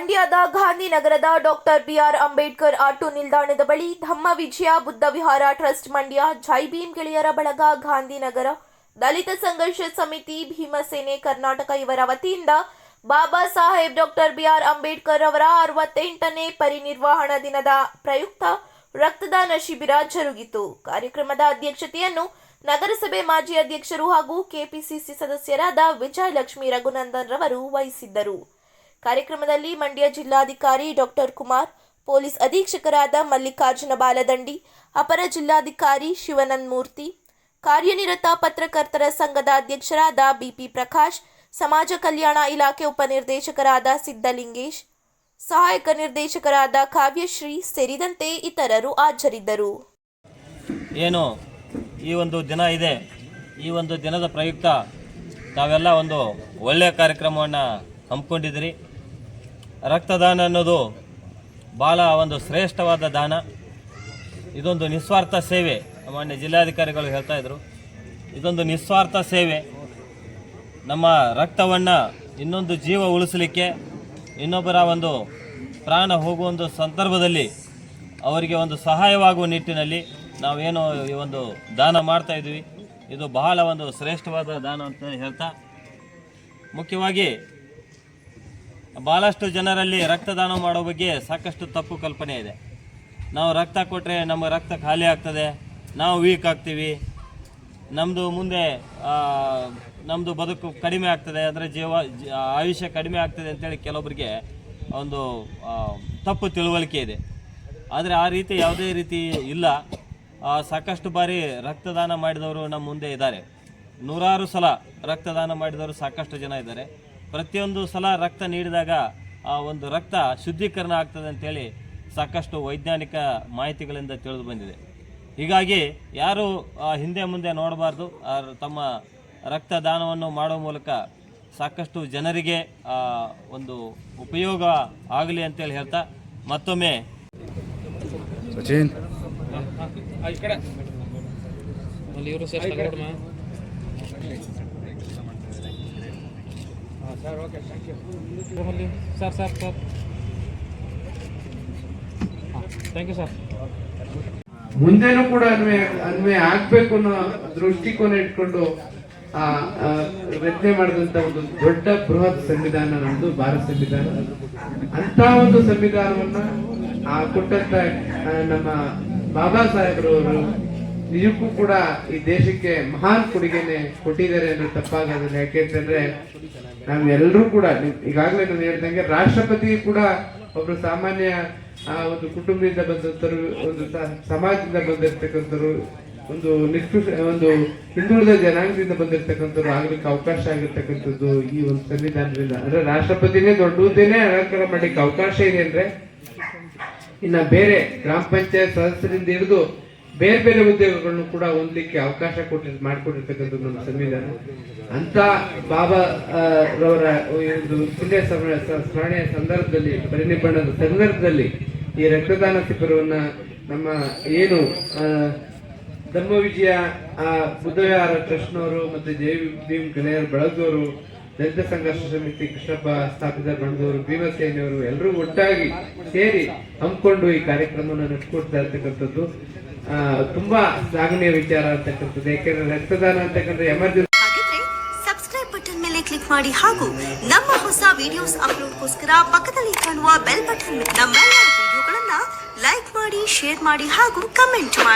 ಮಂಡ್ಯದ ಗಾಂಧಿನಗರದ doctor B R Ambedkar auto ನಿಲ್ದಾಣದ ಬಳಿ ಧಮ್ಮ ವಿಜಯ ಬುದ್ಧ ವಿಹಾರ ಟ್ರಸ್ಟ್ ಮಂಡ್ಯ ಜೈ ಭೀಮ್ ಗೆಳೆಯರ ಬಳಗ ಗಾಂಧಿನಗರ ದಲಿತ ಸಂಘರ್ಷ ಸಮಿತಿ ಭೀಮಸೇನೆ ಕರ್ನಾಟಕ ಇವರ ವತಿಯಿಂದ Baba Saheb doctor B R Ambedkar ಅವರ ಅರವತ್ತೆಂಟನೇ ಪರಿನಿರ್ವಹಣಾ ದಿನದ ಪ್ರಯುಕ್ತ ರಕ್ತದಾನ ಶಿಬಿರ ಜರುಗಿತು. ಕಾರ್ಯಕ್ರಮದ ಅಧ್ಯಕ್ಷತೆಯನ್ನು ನಗರಸಭೆ ಮಾಜಿ ಅಧ್ಯಕ್ಷರು ಹಾಗೂ ಕೆಪಿಸಿಸಿ ಸದಸ್ಯರಾದ ವಿಜಯಲಕ್ಷ್ಮಿ ರಘುನಂದನ್ ರವರು ವಹಿಸಿದ್ದರು. ಕಾರ್ಯಕ್ರಮದಲ್ಲಿ ಮಂಡ್ಯ ಜಿಲ್ಲಾಧಿಕಾರಿ ಡಾಕ್ಟರ್ ಕುಮಾರ್, ಪೊಲೀಸ್ ಅಧೀಕ್ಷಕರಾದ ಮಲ್ಲಿಕಾರ್ಜುನ ಬಾಲದಂಡಿ, ಅಪರ ಜಿಲ್ಲಾಧಿಕಾರಿ ಶಿವನಂದ್ ಮೂರ್ತಿ ಕಾರ್ಯನಿರತ ಪತ್ರಕರ್ತರ ಸಂಘದ ಅಧ್ಯಕ್ಷರಾದ ಬಿಪಿ ಪ್ರಕಾಶ್, ಸಮಾಜ ಕಲ್ಯಾಣ ಇಲಾಖೆ ಉಪನಿರ್ದೇಶಕರಾದ ಸಿದ್ದಲಿಂಗೇಶ್ ಸಹಾಯಕ ನಿರ್ದೇಶಕರಾದ ಕಾವ್ಯಶ್ರೀ ಸೇರಿದಂತೆ ಇತರರು ಹಾಜರಿದ್ದರು. ಏನು ಈ ಒಂದು ದಿನ ಇದೆ. ಈ ಒಂದು ದಿನದ ಪ್ರಯುಕ್ತ ತಾವೆಲ್ಲ ಒಂದು ಒಳ್ಳೆಯ ಕಾರ್ಯಕ್ರಮವನ್ನು ಹಮ್ಮಿಕೊಂಡಿದ್ದೀರಿ. ರಕ್ತದಾನ ಅನ್ನೋದು ಭಾಳ ಒಂದು ಶ್ರೇಷ್ಠವಾದ ದಾನ. ಇದೊಂದು ನಿಸ್ವಾರ್ಥ ಸೇವೆ. ಮಾನ್ಯ ಜಿಲ್ಲಾಧಿಕಾರಿಗಳು ಹೇಳ್ತಾ ಇದ್ರು. ಇದೊಂದು ನಿಸ್ವಾರ್ಥ ಸೇವೆ. ನಮ್ಮ ರಕ್ತವನ್ನು ಇನ್ನೊಂದು ಜೀವ ಉಳಿಸಲಿಕ್ಕೆ ಇನ್ನೊಬ್ಬರ ಒಂದು ಪ್ರಾಣ ಹೋಗುವ ಒಂದು ಸಂದರ್ಭದಲ್ಲಿ ಅವರಿಗೆ ಒಂದು ಸಹಾಯವಾಗುವ ನಿಟ್ಟಿನಲ್ಲಿ ನಾವೇನು ಈ ಒಂದು ದಾನ ಮಾಡ್ತಾ ಇದ್ವಿ. ಇದು ಬಹಳ ಒಂದು ಶ್ರೇಷ್ಠವಾದ ದಾನ ಅಂತ ಹೇಳ್ತಾ. ಮುಖ್ಯವಾಗಿ ಭಾಳಷ್ಟು ಜನರಲ್ಲಿ ರಕ್ತದಾನ ಮಾಡೋ ಬಗ್ಗೆ ಸಾಕಷ್ಟು ತಪ್ಪು ಕಲ್ಪನೆ ಇದೆ. ನಾವು ರಕ್ತ ಕೊಟ್ಟರೆ ನಮ್ಮ ರಕ್ತ ಖಾಲಿ ಆಗ್ತದೆ. ನಾವು ವೀಕ್ ಆಗ್ತೀವಿ. ನಮ್ಮದು ಮುಂದೆ ನಮ್ಮದು ಬದುಕು ಕಡಿಮೆ ಆಗ್ತದೆ. ಅಂದರೆ ಜೀವ ಆಯುಷ್ಯ ಕಡಿಮೆ ಆಗ್ತದೆ ಅಂತೇಳಿ ಕೆಲವೊಬ್ಬರಿಗೆ ಒಂದು ತಪ್ಪು ತಿಳುವಳಿಕೆ ಇದೆ. ಆದರೆ ಆ ರೀತಿ ಯಾವುದೇ ರೀತಿ ಇಲ್ಲ. ಸಾಕಷ್ಟು ಬಾರಿ ರಕ್ತದಾನ ಮಾಡಿದವರು ನಮ್ಮ ಮುಂದೆ ಇದ್ದಾರೆ. ನೂರಾರು ಸಲ ರಕ್ತದಾನ ಮಾಡಿದವರು ಸಾಕಷ್ಟು ಜನ ಇದ್ದಾರೆ. ಪ್ರತಿಯೊಂದು ಸಲ ರಕ್ತ ನೀಡಿದಾಗ ಆ ಒಂದು ರಕ್ತ ಶುದ್ಧೀಕರಣ ಆಗ್ತದೆ ಅಂತೇಳಿ ಸಾಕಷ್ಟು ವೈಜ್ಞಾನಿಕ ಮಾಹಿತಿಗಳಿಂದ ತಿಳಿದು ಬಂದಿದೆ. ಹೀಗಾಗಿ ಯಾರು ಹಿಂದೆ ಮುಂದೆ ನೋಡಬಾರ್ದು. ತಮ್ಮ ರಕ್ತದಾನವನ್ನು ಮಾಡುವ ಮೂಲಕ ಸಾಕಷ್ಟು ಜನರಿಗೆ ಒಂದು ಉಪಯೋಗ ಆಗಲಿ ಅಂತೇಳಿ ಹೇಳ್ತಾ ಮತ್ತೊಮ್ಮೆ ಸಚಿನ್. ಅಲ್ಲಿ ಕೊಡಮ್ಮ ಅಲ್ಲಿ sir sir. Sir thank you sir ಮುಂದೆನೂ ಕೂಡ ಅನ್ವಯ ಅನ್ವಯ ಆಗ್ಬೇಕು ಅನ್ನೋ ದೃಷ್ಟಿಕೋನ ಇಟ್ಕೊಂಡು ಆ, ರಚನೆ ಮಾಡಿದಂತ ಒಂದು ದೊಡ್ಡ ಬೃಹತ್ ಸಂವಿಧಾನ ನಮ್ದು ಭಾರತ ಸಂವಿಧಾನ. ಅಂತ ಒಂದು ಸಂವಿಧಾನವನ್ನ ಆ ಕೊಟ್ಟಂತ ನಮ್ಮ ಬಾಬಾ ಸಾಹೇಬ್ರವರು ನಿಜಕ್ಕೂ ಕೂಡ ಈ ದೇಶಕ್ಕೆ ಮಹಾನ್ ಕೊಡುಗೆನೆ ಕೊಟ್ಟಿದ್ದಾರೆ ಅನ್ನೋ ತಪ್ಪಾಗೋದಿಲ್ಲ ಯಾಕೆಂತಂದ್ರೆ ನಾವೆಲ್ಲರೂ ಕೂಡ ಈಗಾಗಲೇ ನಾನು ಹೇಳ್ದಂಗೆ ರಾಷ್ಟ್ರಪತಿ ಕೂಡ ಒಬ್ರು ಸಾಮಾನ್ಯ ಒಂದು ಕುಟುಂಬದಿಂದ ಬಂದಂತರು ಒಂದು ಸಮಾಜದಿಂದ ಬಂದಿರ್ತಕ್ಕಂಥವ್ರು, ಒಂದು ನಿಷ್ಕೃಷ, ಒಂದು ಹಿಂದುಳಿದ ಜನಾಂಗದಿಂದ ಬಂದಿರ್ತಕ್ಕಂಥದ್ದು ಆಗ್ಲಿಕ್ಕೆ ಅವಕಾಶ ಆಗಿರ್ತಕ್ಕಂಥದ್ದು ಈ ಒಂದು ಸಂವಿಧಾನದಿಂದ. ಅಂದ್ರೆ ರಾಷ್ಟ್ರಪತಿನೇ ದೊಡ್ಡ ಹುದ್ದೆನೆ ಅಲಂಕಾರ ಮಾಡ್ಲಿಕ್ಕೆ ಅವಕಾಶ ಇದೆ ಅಂದ್ರೆ ಇನ್ನ ಬೇರೆ ಗ್ರಾಮ ಪಂಚಾಯತ್ ಸದಸ್ಯರಿಂದ ಹಿಡಿದು ಬೇರೆ ಬೇರೆ ಉದ್ಯೋಗಗಳನ್ನು ಕೂಡ ಹೊಂದಲಿಕ್ಕೆ ಅವಕಾಶ ಕೊಟ್ಟಿ ಮಾಡಿಕೊಟ್ಟಿರ್ತಕ್ಕಂಥದ್ದು ನಮ್ಮ ಸಂವಿಧಾನ. ಅಂತ ಬಾಬಾ ರವರ ಒಂದು ಪುಣ್ಯ ಸ್ಮರ- ಸ್ಮರಣೆಯ ಸಂದರ್ಭದಲ್ಲಿ ಪರಿನಿಬ್ಬಣದ ಸಂದರ್ಭದಲ್ಲಿ ಈ ರಕ್ತದಾನ ಶಿಬಿರವನ್ನ ನಮ್ಮ ಏನು ಧರ್ಮ ವಿಜಯ ಆ, ಕೃಷ್ಣವರು ಟ್ರಸ್ಟ್ನವರು ಮತ್ತೆ ಜೈ ಭೀಮ್ ಗೆಳೆಯರ ಬಳಗದವರು ದಲಿತ ಸಂಘರ್ಷ ಸಮಿತಿ ಕೃಷ್ಣಪ್ಪ ಸ್ಥಾಪಿತ ಬಣದವರು ಭೀಮಸೇನೆಯವರು ಎಲ್ಲರೂ ಒಟ್ಟಾಗಿ ಸೇರಿ ಹಮ್ಮಿಕೊಂಡು ಈ ಕಾರ್ಯಕ್ರಮವನ್ನು ನಡೆಸ್ಕೊಡ್ತಾ ಇರ್ತಕ್ಕಂಥದ್ದು. ತುಂಬಾ ಶ್ಲಾಘನೀಯ ವಿಚಾರ ಅಂತಕ್ಕಂಥದ್ದು. ಯಾಕೆಂದ್ರೆ ರಕ್ತದಾನ ಅಂತಕ್ಕಂಥ ಎಮರ್ಜೆನ್ಸಿ ಬಟನ್ ಮೇಲೆ ಕ್ಲಿಕ್ ಮಾಡಿ ಹಾಗೂ ನಮ್ಮ ಹೊಸ ವಿಡಿಯೋಸ್ ಅಪ್ಲೋಡ್ಗೋಸ್ಕರ ಪಕ್ಕದಲ್ಲಿ ಕಾಣುವ ಬೆಲ್ ಬಟನ್ ನಮ್ಮೆಲ್ಲ ವಿಡಿಯೋಗಳನ್ನ ಲೈಕ್ ಮಾಡಿ ಶೇರ್ ಮಾಡಿ ಹಾಗೂ ಕಮೆಂಟ್ ಮಾಡಿ.